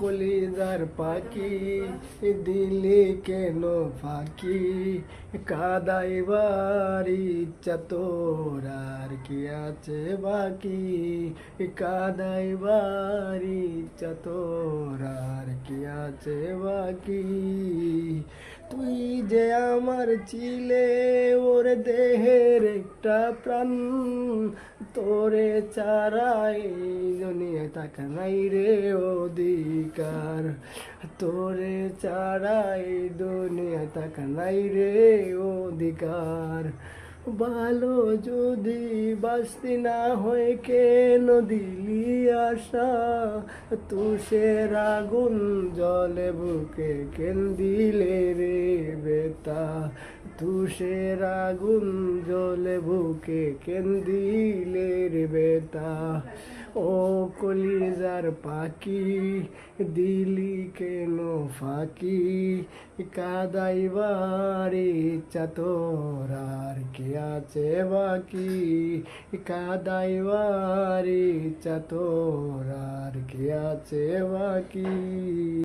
কলিজার পাখি, দিলি কেন ফাঁকি? কাদাইবার ইচ্ছা তোর আর কি আছে বাকি? কাদাইবার ইচ্ছা তোর আর কি আছে বাকি? তুই যে আমার ছিলে, ওর দেহের একটা প্রাণ তোরে চারাই দুনিয়া তাক নাই রে অধিকার। তোরে চারাই দুনিয়া তাক নাই রে অধিকার। ভালো যদি বাস্তি না হয়ে কেন দিলি আশা? তুষের আগুন জলে বুকে কেন দিলে রে বেতা? তুষের আগুন জলে বুকে কেন দিলে রে বেতা? ও কলিজার পাখি, দিলি কেন ফাঁকি? কাদাইবার ইচ্ছা তোর আর কি আছে বাকি কাদাইবার ইচ্ছা তোর আর কি আছে বাকি